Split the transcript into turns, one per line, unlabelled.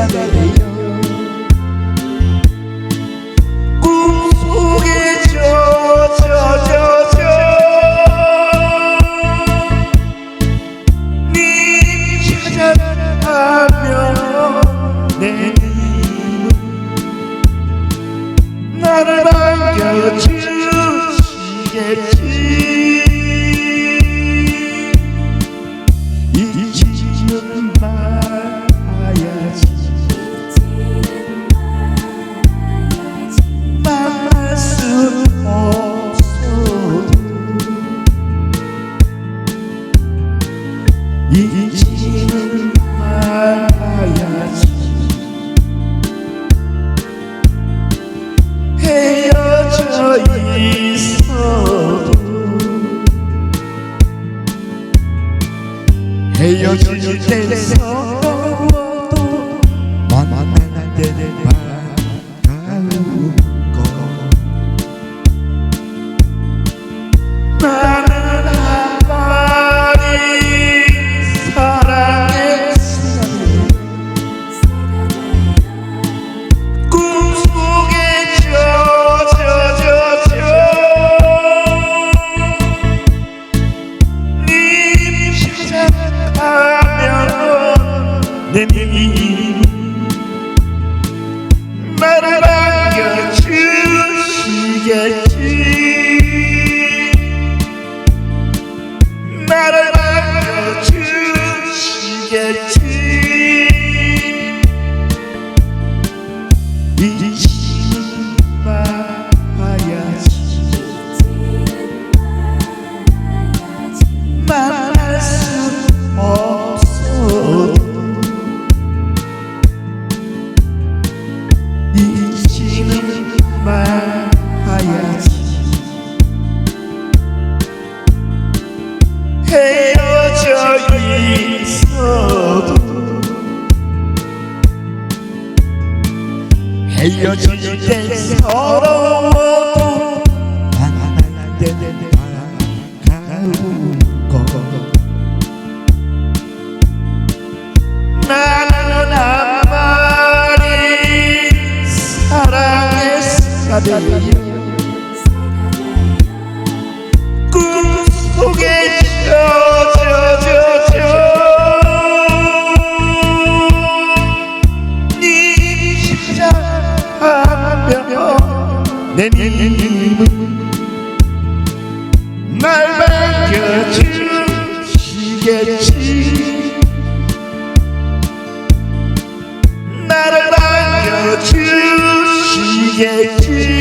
새가 되어 꿈속에 젖어져져 님 찾아가면 내 님은 나를 반겨주시겠지 헤어질 때서 안겨주시겠지. 잊지는 말아야지. 만날 수 없어도 잊지는 말아야지. 헤어져 있어 헤어질 때 서로 모두 만날 때 다가오고 나는 한 마리 사랑의 사람이 deneyim Nereden geçir geçir Nereden geçir geçir